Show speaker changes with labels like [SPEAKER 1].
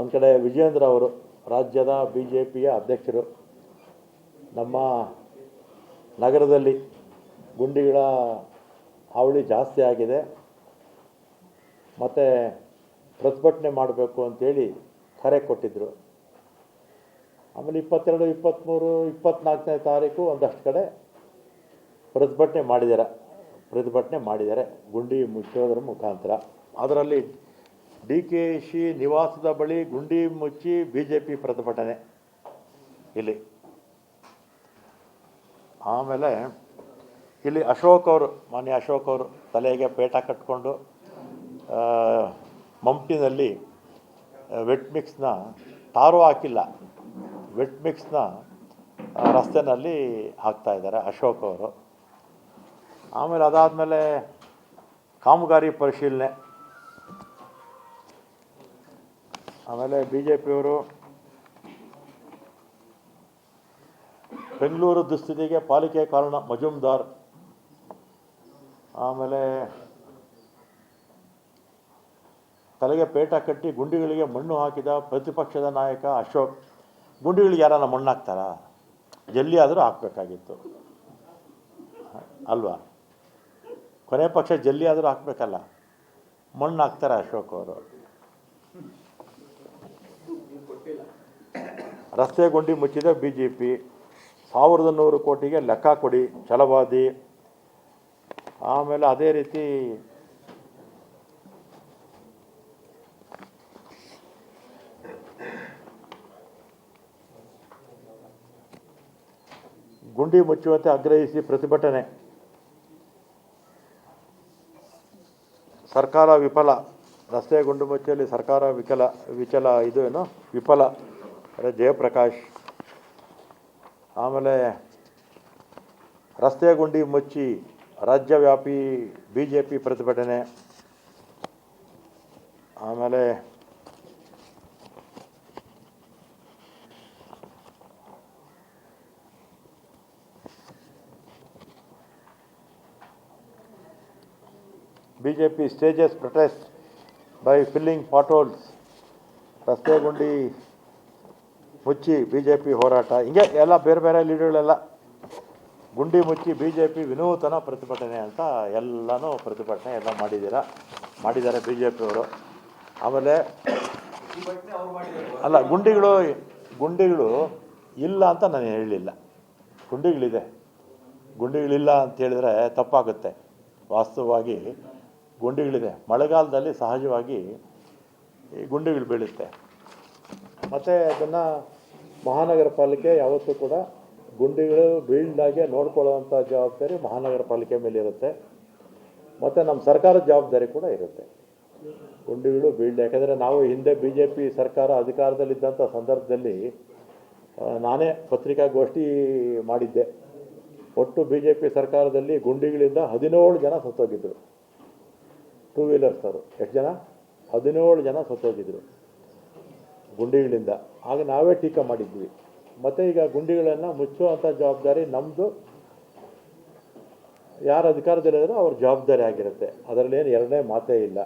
[SPEAKER 1] ಒಂದು ಕಡೆ ವಿಜೇಂದ್ರ ಅವರು, ರಾಜ್ಯದ ಬಿ ಜೆ ಪಿಯ ಅಧ್ಯಕ್ಷರು. ನಮ್ಮ ನಗರದಲ್ಲಿ ಗುಂಡಿಗಳ ಹಾವಳಿ ಜಾಸ್ತಿ ಆಗಿದೆ. ಮತ್ತು ಪ್ರತಿಭಟನೆ ಮಾಡಬೇಕು ಅಂತೇಳಿ ಕರೆ ಕೊಟ್ಟಿದ್ದರು ಆಮೇಲೆ ಇಪ್ಪತ್ತೆರಡು ಇಪ್ಪತ್ತ್ಮೂರು ಇಪ್ಪತ್ತ್ನಾಲ್ಕನೇ ತಾರೀಕು ಒಂದಷ್ಟು ಕಡೆ ಪ್ರತಿಭಟನೆ ಮಾಡಿದ್ದಾರೆ. ಪ್ರತಿಭಟನೆ ಮಾಡಿದ್ದಾರೆ. ಗುಂಡಿ ಮುಚ್ಚೋದ್ರ ಮುಖಾಂತರ. ಅದರಲ್ಲಿ ಡಿ ಕೆ ಶಿ ನಿವಾಸದ ಬಳಿ ಗುಂಡಿ ಮುಚ್ಚಿ ಬಿ ಜೆ ಪಿ ಪ್ರತಿಭಟನೆ. ಇಲ್ಲಿ. ಆಮೇಲೆ ಇಲ್ಲಿ ಅಶೋಕ್ ಅವರು, ಮಾನ್ಯ ಅಶೋಕ್ ಅವರು ತಲೆಗೆ ಪೇಟ ಕಟ್ಕೊಂಡು ಮಂಪಿನಲ್ಲಿ ವೆಟ್ ಮಿಕ್ಸ್ನ ಟಾರು ಹಾಕಿಲ್ಲ. ವೆಟ್ ಮಿಕ್ಸ್ನ ರಸ್ತೆನಲ್ಲಿ ಹಾಕ್ತಾ ಇದ್ದಾರೆ ಅಶೋಕ್ ಅವರು. ಆಮೇಲೆ ಅದಾದಮೇಲೆ ಕಾಮಗಾರಿ ಪರಿಶೀಲನೆ. ಆಮೇಲೆ ಬಿ ಜೆ ಪಿಯವರು ಬೆಂಗಳೂರು ದುಸ್ಥಿತಿಗೆ ಪಾಲಿಕೆ ಕಾರಣ ಮಜುಮ್ದಾರ್. ಆಮೇಲೆ ತಲೆಗೆ ಪೇಟ ಕಟ್ಟಿ ಗುಂಡಿಗಳಿಗೆ ಮಣ್ಣು ಹಾಕಿದ ಪ್ರತಿಪಕ್ಷದ ನಾಯಕ ಅಶೋಕ್. ಗುಂಡಿಗಳಿಗೆ ಯಾರನ್ನ ಮಣ್ಣು ಹಾಕ್ತಾರಾ ಜಲ್ಲಿ ಆದರೂ ಹಾಕಬೇಕಾಗಿತ್ತು. ಅಲ್ವಾ? ಕೊನೆ ಪಕ್ಷ ಜಲ್ಲಿ ಆದರೂ ಹಾಕಬೇಕಲ್ಲ. ಮಣ್ಣು ಹಾಕ್ತಾರೆ ಅಶೋಕ್ ಅವರು? ರಸ್ತೆ ಗುಂಡಿ ಮುಚ್ಚಿದ ಬಿ ಜೆ ಪಿ ಸಾವಿರದ ನೂರು ಕೋಟಿಗೆ ಲೆಕ್ಕ ಕೊಡಿ, ಛಲವಾದಿ. ಆಮೇಲೆ ಅದೇ ರೀತಿ ಗುಂಡಿ ಮುಚ್ಚುವಂತೆ ಆಗ್ರಹಿಸಿ ಪ್ರತಿಭಟನೆ. ಸರ್ಕಾರ ವಿಫಲ. ರಸ್ತೆ ಗುಂಡು ಮುಚ್ಚಲ್ಲಿ ಸರ್ಕಾರ ವಿಕಲ, ವಿಚಲ ಇದು ಏನು? ವಿಫಲ. ಅದೇ ಜಯಪ್ರಕಾಶ್. ಆಮೇಲೆ ರಸ್ತೆ ಗುಂಡಿ ಮುಚ್ಚಿ ರಾಜ್ಯವ್ಯಾಪಿ ಬಿ ಜೆ ಪಿ ಪ್ರತಿಭಟನೆ. ಆಮೇಲೆ B J P stages protest by filling potholes ರಸ್ತೆ ಗುಂಡಿ ಮುಚ್ಚಿ ಬಿ ಜೆ ಪಿ ಹೋರಾಟ. ಹಿಂಗೆ ಎಲ್ಲ ಬೇರೆ ಬೇರೆ ಲೀಡರ್ಗಳೆಲ್ಲ ಗುಂಡಿ ಮುಚ್ಚಿ ಬಿ ಜೆ ಪಿ ವಿನೂತನ ಪ್ರತಿಭಟನೆ ಅಂತ ಎಲ್ಲನೂ ಪ್ರತಿಭಟನೆ ಎಲ್ಲ ಮಾಡಿದ್ದೀರಾ. ಮಾಡಿದ್ದಾರೆ ಬಿ ಜೆ ಪಿಯವರು ಆಮೇಲೆ ಅಲ್ಲ, ಗುಂಡಿಗಳು ಗುಂಡಿಗಳು ಇಲ್ಲ ಅಂತ ನಾನು ಹೇಳಲಿಲ್ಲ. ಗುಂಡಿಗಳಿದೆ. ಗುಂಡಿಗಳಿಲ್ಲ ಅಂತ ಹೇಳಿದ್ರೆ ತಪ್ಪಾಗುತ್ತೆ. ವಾಸ್ತವವಾಗಿ ಗುಂಡಿಗಳಿದೆ. ಮಳೆಗಾಲದಲ್ಲಿ ಸಹಜವಾಗಿ ಈ ಗುಂಡಿಗಳು ಬೀಳುತ್ತೆ. ಮತ್ತು ಅದನ್ನು ಮಹಾನಗರ ಪಾಲಿಕೆ ಯಾವತ್ತೂ ಕೂಡ ಗುಂಡಿಗಳು ಬೀಳ್ದಾಗೆ ನೋಡ್ಕೊಳ್ಳೋವಂಥ ಜವಾಬ್ದಾರಿ ಮಹಾನಗರ ಪಾಲಿಕೆ ಮೇಲೆ ಇರುತ್ತೆ. ಮತ್ತು ನಮ್ಮ ಸರ್ಕಾರದ ಜವಾಬ್ದಾರಿ ಕೂಡ ಇರುತ್ತೆ. ಗುಂಡಿಗಳು ಬೀಳ್ದ ಯಾಕಂದರೆ ನಾವು ಹಿಂದೆ ಬಿ ಜೆ ಪಿ ಸರ್ಕಾರ ಅಧಿಕಾರದಲ್ಲಿದ್ದಂಥ ಸಂದರ್ಭದಲ್ಲಿ ನಾನೇ ಪತ್ರಿಕಾಗೋಷ್ಠಿ ಮಾಡಿದ್ದೆ. ಒಟ್ಟು ಬಿ ಜೆ ಪಿ ಸರ್ಕಾರದಲ್ಲಿ ಗುಂಡಿಗಳಿಂದ ಹದಿನೇಳು ಜನ ಸತ್ತೋಗಿದ್ದರು ಟೂ ವೀಲರ್ಸ್ ಅವರು. ಎಷ್ಟು ಜನ? ಹದಿನೇಳು ಜನ ಸತ್ತೋಗಿದ್ರು. ಗುಂಡಿಗಳಿಂದ. ಆಗ ನಾವೇ ಟೀಕಾ ಮಾಡಿದ್ವಿ. ಮತ್ತು ಈಗ ಗುಂಡಿಗಳನ್ನು ಮುಚ್ಚುವಂಥ ಜವಾಬ್ದಾರಿ ನಮ್ಮದು ಯಾರು ಅಧಿಕಾರದಲ್ಲಿದ್ದಾರೋ ಅವ್ರ ಜವಾಬ್ದಾರಿ ಆಗಿರುತ್ತೆ. ಅದರಲ್ಲೇನು ಎರಡನೇ ಮಾತೇ ಇಲ್ಲ.